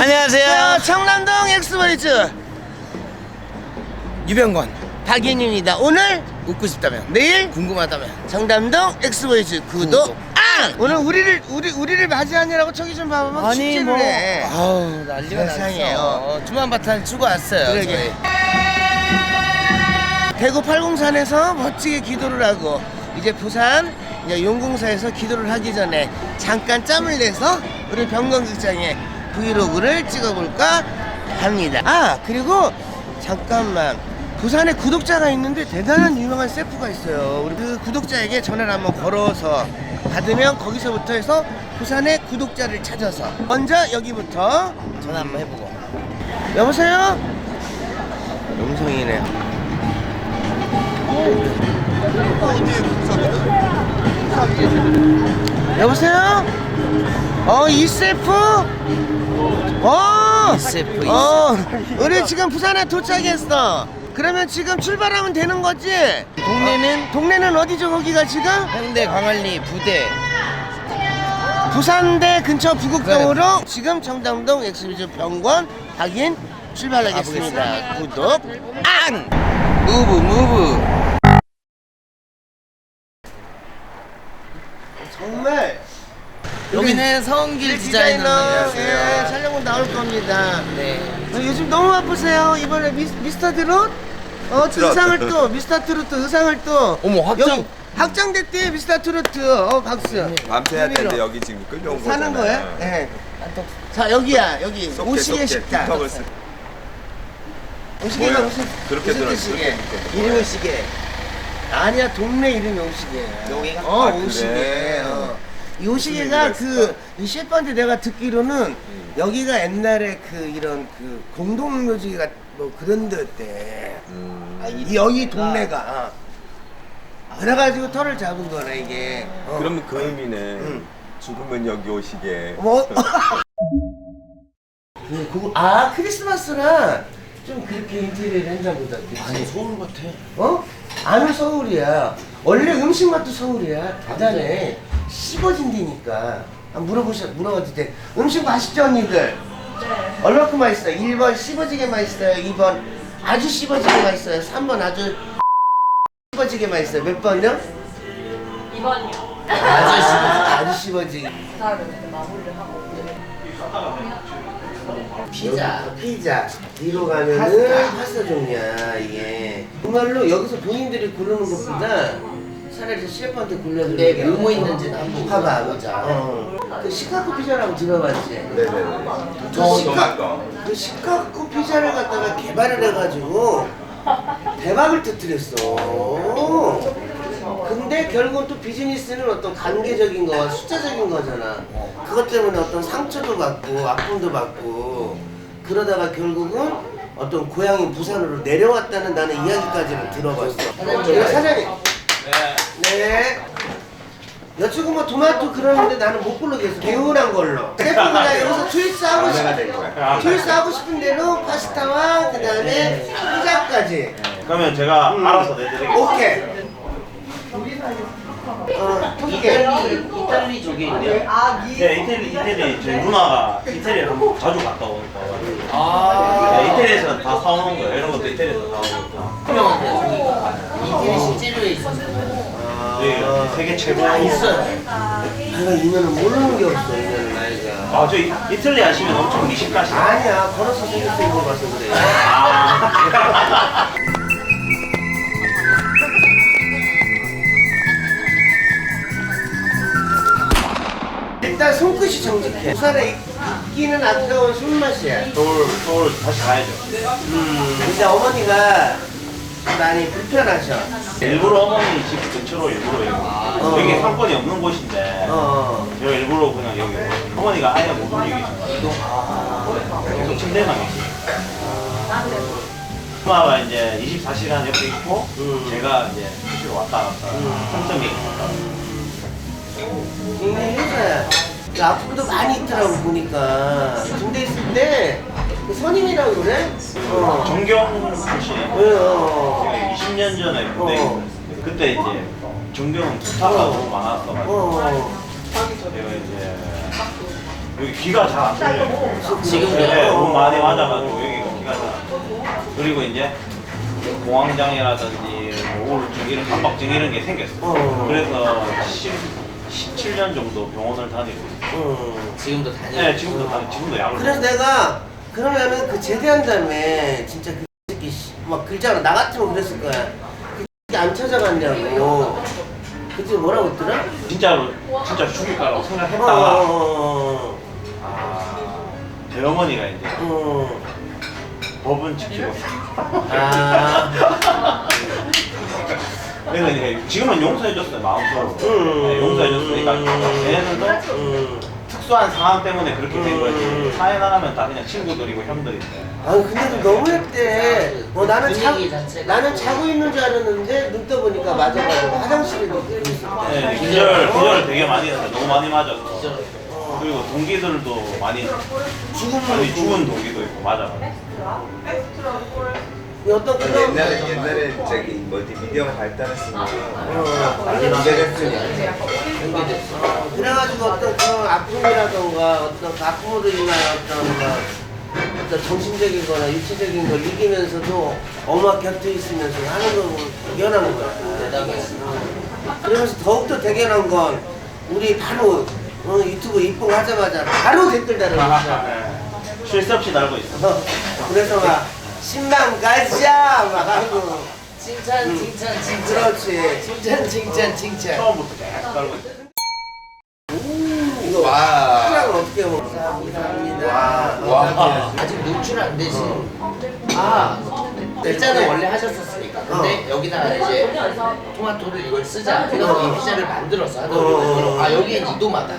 안녕하세요. 자, 청남동 엑스보이즈 유병건. 박인입니다. 오늘 웃고 싶다면. 내일 궁금하다면. 청담동 엑스보이즈 구독! 오늘 우리를 우리 우리를 맞이하느라고 저기 좀 봐봐. 막 축제를 해. 아우 난리가 세상에, 났어. 주만바탄 추고 왔어요. 그러게. 저희. 대구 팔공산에서 멋지게 기도를 하고 이제 부산 이제 용궁사에서 기도를 하기 전에 잠깐 짬을 내서 우리 병건극장에 브이로그를 찍어볼까 합니다. 아 그리고 잠깐만 부산에 구독자가 있는데 대단한 유명한 셰프가 있어요. 우리 그 구독자에게 전화를 한번 걸어서 받으면 거기서부터 해서 부산의 구독자를 찾아서 먼저 여기부터 전화 한번 해보고. 여보세요? 음성이네요. 여보세요? 어, 이 셀프? 어, 이 셀프, 이 어, 우리 지금 부산에 도착했어. 그러면 지금 출발하면 되는 거지? 동네는 동네는 어디죠, 거기가 지금? 해운대 광안리 부대. 부산대 근처 부곡동으로 지금 청담동 엑스비즈 병원 확인 출발하겠습니다. 구독 안! 무브 무브. 정말 여기는 성길 디자이너 디자이너. 예, 촬영은 나올 겁니다. 네. 어, 요즘 너무 바쁘세요. 이번에 미스, 미스터 트롯? 어, 의상을 또 미스터 트로트 의상을 또 어머, 확장- 여기 확장됐대 미스터 트로트. 어, 박수. 밤새야 되는데 흥미로워. 여기 지금 끌려온 사는 거잖아요. 거예요? 예. 자 여기야 여기 오시게 식당. 쓰- 오시게가 뭐야? 무슨 그렇게 무슨 들어요, 뜻이게? 그렇게 듣게. 이름이 오시게. 아니야 동네 이름이 오시게야. 여기가? 어 아, 오시게. 그래? 어. 오시게 가 얘기가 그이 셰프한테 내가 듣기로는 여기가 옛날에 그 이런 그 공동묘지 가 뭐 그런 데였대. 음. 아, 이, 여기 동네가. 그래가지고 털을 잡은 거네 이게. 어. 그러면 그 의미는 응. 죽으면 여기 오시게. 뭐? 그, 그거, 아, 크리스마스랑 좀 그렇게 인테리어를 했나 보다. 그치? 아니 서울 같아. 어? 아는 서울이야. 원래 음식 맛도 서울이야. 대단해. 씹어진다니까. 아, 물어보셔, 물어봐도 돼. 음식 맛있죠, 언니들? 네. 얼마큼 맛있어요? 1번 씹어지게 맛있어요. 2번 아주 씹어지게 맛있어요. 3번 아주 씹어지게 맛있어요. 몇 번이요? 2번이요. 아주 씹어지게, 아주 씹어지게. 기사를 이렇게 마무리를 하고 피자, 피자. 뒤로 가면은 파스타 종류야 이게. 정말로 여기서 본인들이 고르는 것보다 차라리 셰프한테 골라주는 근데 게 뭐뭐 어. 있는지는 한번 봐봐 보자. 어. 그 시카고 피자라고 들어봤지? 네네네. 그더 시카, 정한 거. 그 시카고 피자를 갖다가 개발을 해가지고 대박을 터뜨렸어. 근데 결국은 또 비즈니스는 어떤 관계적인 거와 숫자적인 거잖아. 그것 때문에 어떤 상처도 받고 아픔도 받고 그러다가 결국은 어떤 고향인 부산으로 내려왔다는 나는 이야기까지는 들어봤어. 네, 사장님. 네. 여쭈고 뭐 토마토 그러는데 나는 못 고르겠어. 개운한 걸로. 셰프가 여기서 초이스하고 싶은 초이스하고 싶은 대로 파스타와 그 다음에 피자까지. 그러면 제가 알아서 내드릴게요. 오케이. 어, 토끼. 이탈리 쪽에 있네요. 네, 이태리, 이태리, 저희 누나가 이태리를 한번 자주 갔다 오고 아. 네, 이태리에서 다 사오는 거예요. 이런 것도 이태리에서. 유명한데요 저기가. 이태리 식재료에 있어요. 네, 세계 최고. 아, 있어. 내가 이년은 모르는 게 없어, 이년은 나이가. 아, 저 이- 이탈리 하시면 엄청 미식가시네. 아니야, 걸어서 생겼던 거 봐서 그래. 아. 일단 손끝이 정직해. 부산에 있기는 아까운 손맛이야. 서울, 서울 다시 가야죠. 근데 어머니가 많이 불편하셔. 일부러 어머니 집 근처로 일부러 여기. 어. 여기 상권이 없는 곳인데. 어. 제가 일부러 그냥 여기. 어머니가 아예 못 움직이시고. 계속 침대만 계시고. 엄마가 이제 24시간 옆에 있고, 음. 제가 이제 수시로 왔다 갔다. 평점이 왔다 갔다. 굉장히 회사야. 그 아픔도 많이 있더라고 보니까. 군대 있을 때 그 선임이라고 그래? 어. 정경 출신이에요. 어, 어. 제가 20년 전에 군대 어. 있었는데 그때 이제 정경은 부타가 어. 너무 많았어가지고 어. 제가 이제 여기 귀가 잘 안 들려요. 지금요? 네, 너무 많이 맞아가지고 여기가 귀가 잘. 안 들려요. 그리고 이제 공황장애라든지 뭐 우울증 이런 강박증 이런 게 생겼어요. 어. 그래서 10, 17년 정도 병원을 다니고 있어요. 음. 지금도 다니고. 네, 지금도 다니, 지금도 약을. 그래서 내가 그러면은 그 제대한 다음에 진짜 그 새끼 씨, 막 글자로 나 같으면 그랬을 거야. 그 새끼 안 찾아갔냐고. 그때 뭐라고 했더라? 진짜로 진짜 죽일 거라고 어, 생각했다가 어, 아, 대어머니가 이제 어, 법은 지키고 아, 그래서 이제 지금은 용서해줬어요 마음속으로 음. 네, 용서해줬으니까 걔네들도 음. 특수한 상황 때문에 그렇게 된 거지 음. 사회 나가면 다 그냥 친구들이고 형들인데 아 근데 너무했대. 어 나는 자, 분위기 자체가- 나는 자고 있는 줄 알았는데 눈 떠보니까 맞아가지고 화장실에 누워 있었대. 네, 기절 기절을 되게 많이 했어요 너무 많이 맞아서 기절. 그리고 동기들도 많이 죽은 많이 죽은 동기도 있고 맞아 어떤 그런 옛날에 옛날에 저기 뭐지 미디어가 발달했으면 어. 어, 그래가지고 어떤 그런 아픔이라던가 어떤 그 아픔으로 인한 어떤 뭐 어떤 정신적인 거나 육체적인 걸 이기면서도 엄마 곁에 있으면서 하는 걸 대견한 거야. 대단했어. 그러면서 더욱더 대견한 건 우리 바로 어, 유튜브 입봉하자마자 바로 댓글 거야. 쉴새 없이 날고 있어 어, 그래서 막 10만 가자 막 하고 칭찬, 칭찬, 칭찬. 그렇지. 칭찬, 칭찬, 칭찬. 처음부터 계속 날고 있어 이거 와. 사랑을 어떻게 먹어? 감사합니다. 와. 아직 노출 안 되지. 어. 아, 피자는 네. 원래 하셨었으니까. 근데 어. 여기다가 이제 토마토를 이걸 쓰자. 그래서 어. 이 피자를 만들었어. 하도 어. 아, 여기엔 이도마다.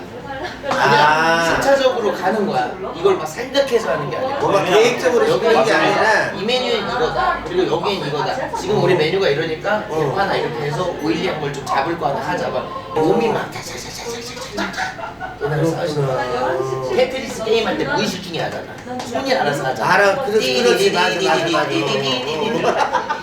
그냥 아. 순차적으로 가는 거야. 이걸 막 생각해서 하는 게 아니라. 뭔가 계획적으로 시키는 게 아니라 이 메뉴엔 이거다. 그리고 여기엔 이거다. 지금 우리 메뉴가 이러니까 어. 하나 이렇게 해서 오일리한 걸 좀 잡을 거 하나 하자. 막 몸이 막 자자자자자자자자. 이러면서 하시는 거야. 테트리스 게임할 때 무의식 중에 하잖아. 손이 알아서 하잖아. 알아. 그렇지, 그렇지. 맞아, 맞아, 맞아.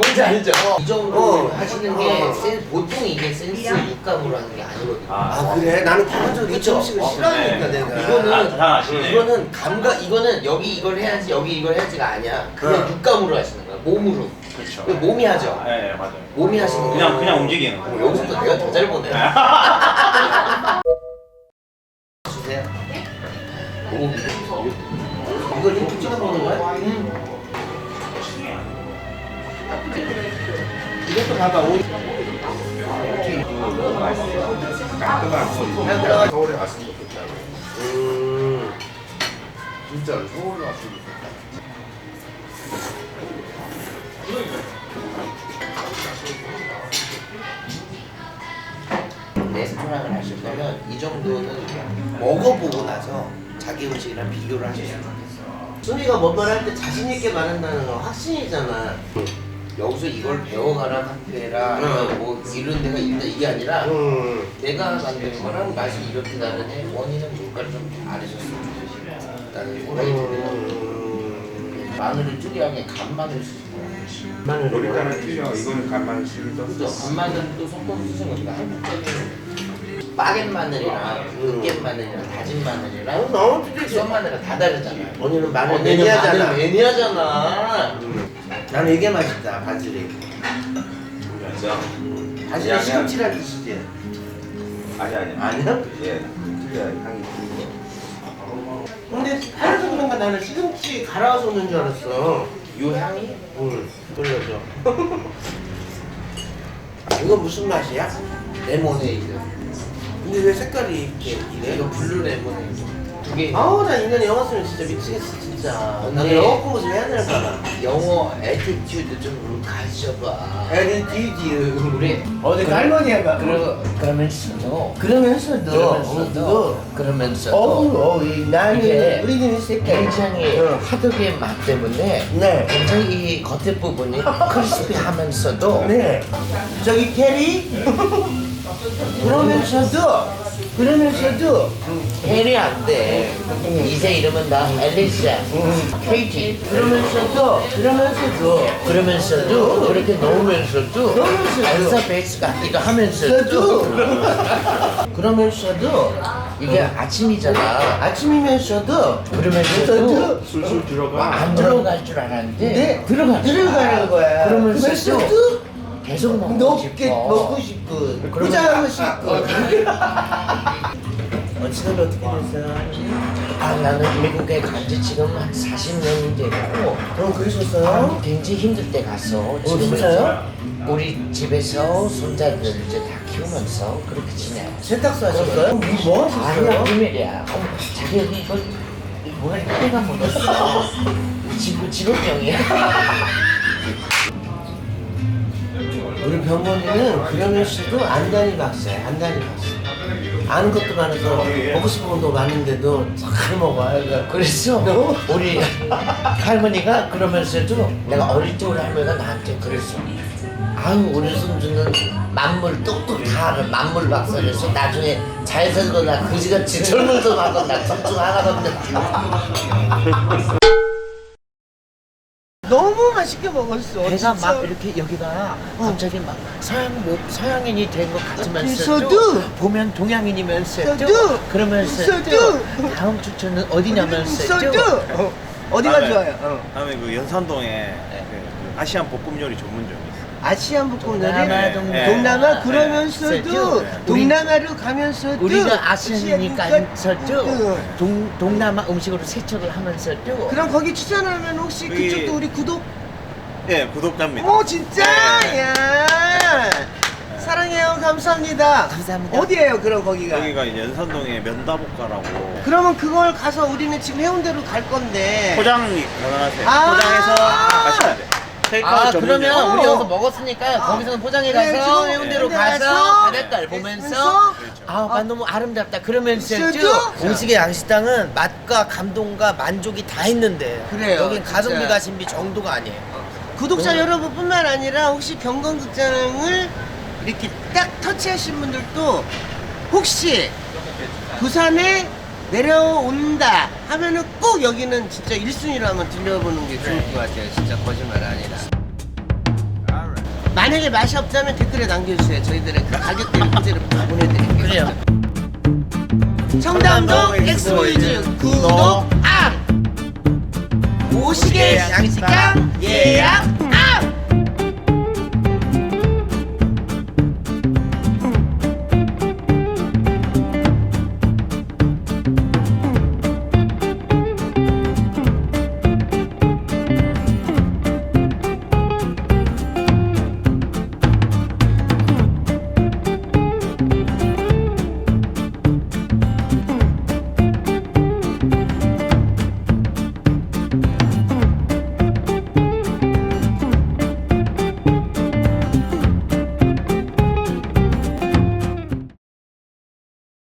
뭔지 알죠? 이 정도 어. 하시는 어. 게 센, 보통 이게 센스 육감으로 하는 게 아니거든요. 아 그래? 나는 기본적으로 그쵸? 음식을 어, 싫어하니까 네. 내가 이거는 아. 이거는 감각 이거는 여기 이걸 해야지 여기 이걸 해야지가 아니야. 그냥 어. 육감으로 하시는 거야. 몸으로. 그렇죠 그 몸이 하죠. 네, 네 맞아요 몸이 하시는 거야. 그냥 그냥 움직이는 거 어, 여기서부터 내가 더 잘 보네. 주세요. 오, 이걸 이렇게 찍어 먹는 거야? 이것도 봐봐. 오. 깔끔한 소리 서울에 왔으면 좋겠다고 음. 진짜로 서울에 왔으면 좋겠다. 레스토랑을 하실 거면 이 정도는 먹어보고 나서 자기 음식이랑 비교를 하셨으면 좋겠어. 순이가 뭔 말 할 때 자신 있게 말한다는 건 확신이잖아 여기서 이걸 배워가라 카페라 응. 뭐 이런 데가 있다 이게 아니라 음. 내가 만든 거랑 맛이 이렇게 다르네 원인은 뭘까를 좀 알으셨으면 좋겠다는 생각이 드네요 음. 마늘을 특이하게 간마늘 쓰시고 마늘 우리나라는 틀려 이거는 간만 실도 그죠? 간마늘도 섞어서 쓰신 거니까 한국적인 빠겐 마늘이랑 음. 으깬 마늘이랑 다진 어, 마늘이랑 너무 특이지 썬 마늘이랑 다 다르잖아요 언니는 마늘 언니는 매니아잖아 마늘 매니아잖아 음. 나는 이게 맛있다 바질이. 맞아 바질이 시금치란 뜻이지. 아니 아니 아니야? 예 틀려 향이 틀려 근데 하나도 그런가 나는 시금치 갈아서 오는 줄 알았어. 요 향이? 응 돌려줘. 이거 무슨 맛이야? 레모네이드. 근데 왜 색깔이 이렇게 이래? 이거 블루 레모네이드 두개 아우 나 인연 영어 쓰면 진짜 미치겠어 진짜. 언니. 나는 영어 공부 좀 해야 될까 영어 에티튜드 좀 가르쳐봐. 에디디디 우리 어디 그러- 할머니가 그러, 그러면서도. 그러면서도 그러면서도. 그러면서도. 어우 나는 이게 우리 집이 색깔 굉장히 어. 하드의 맛 때문에 네. 굉장히 이 겉에 부분이 크리스피하면서도 네. 저기 캐리? 그러면서도 그러면서도 헬이 안 돼. 이제 이름은 나 앨리스야. 케이티. 그러면서도 그러면서도 그러면서도 그렇게 놓으면서도 그러면서도 알사베이스 같기도 하면서도 그러면서도 이게 아침이잖아. 아침이면서도 그러면서도 술술 들어가. 안 들어갈 줄 알았는데 네, 들어가 들어가는 거야. 그러면서도 그러면서도 계속 먹고 높게 싶어. 먹고 싶고 부자하고 싶고 어, 지금 어떻게 됐어요? 아 나는 미국에 간 지 지금 한 40년이 됐고 그럼 아, 그러셨어요? 굉장히 힘들 때 갔어. 진짜요? 우리 집에서 손자들 이제 다 키우면서 그렇게 지내. 세탁소 하셨어요? 뭐 하셨어요? 아니야 비밀이야. 어머, 자기 여기 이거 뭐가 때가 묻었어. 지금 직업병이야. 우리 병원에는 그러면서도 안단이 박사야 안단이 박사 아는 것도 많아서 먹고 싶은 것도 많은데도 잘 먹어요 그러니까 그래서 우리 할머니가 그러면서도 내가 어릴 때 우리 할머니가 나한테 그랬어. 아유 우리 손주는 만물 똑똑 다 알아 만물 박사래서 나중에 잘 살거나 그지같이 젊어서 가거나 둘중 하나거든. 너무 맛있게 먹었어 배가 진짜. 막 이렇게 여기가 갑자기 막 서양 뭐 서양인이 된 것 같으면서도 서도. 보면 동양인이면서도 서도. 그러면서도 서도. 다음 추천은 어디냐면서도 서도 어, 어디가 다음에- 좋아요? 어. 다음에 그 연산동에 그 아시안 볶음 요리 전문점이 있어. 아시안 북한들이 동남아, 동남아, 동남아. 그러면서도 네. 동남아로 가면서도 우리가 아시아니까서도 응. 동, 동남아 음식으로 세척을 하면서도 그럼 거기 추천하면 혹시 여기- 그쪽도 우리 구독? 예, 구독자입니다. 오 진짜? 네. 야 사랑해요 감사합니다. 감사합니다. 어디에요 그럼 거기가? 여기가 이제 연산동에 면다볶아라고 그러면 그걸 가서 우리는 지금 해운대로 갈 건데. 포장이 가능하세요. 아. 포장해서 가시면 돼. 테이크아웃 아 전문점. 그러면 우리 어. 여기서 먹었으니까 거기서는 포장해 그래, 가서 지금 해운대로 해운대 가서 가서 바닷가를 보면서 보면서 아, 아 너무 아름답다 그러면서도 진짜? 음식의 양식당은 맛과 감동과 만족이 다 있는데 그래요, 여긴 가성비 진짜. 가심비 정도가 아니에요 구독자 어. 여러분뿐만 아니라 혹시 경건극장을 이렇게 딱 터치하신 분들도 혹시 부산에 내려온다 하면은 꼭 여기는 진짜 1순위로 한번 들려보는 게 좋을 것 같아요. 진짜 거짓말 아니라. 만약에 맛이 없다면 댓글에 남겨주세요. 저희들의 그 가격대를 문제를 다 보내드릴게요. 청담동 엑스보이즈 구독 안! 오시게 양식당 예약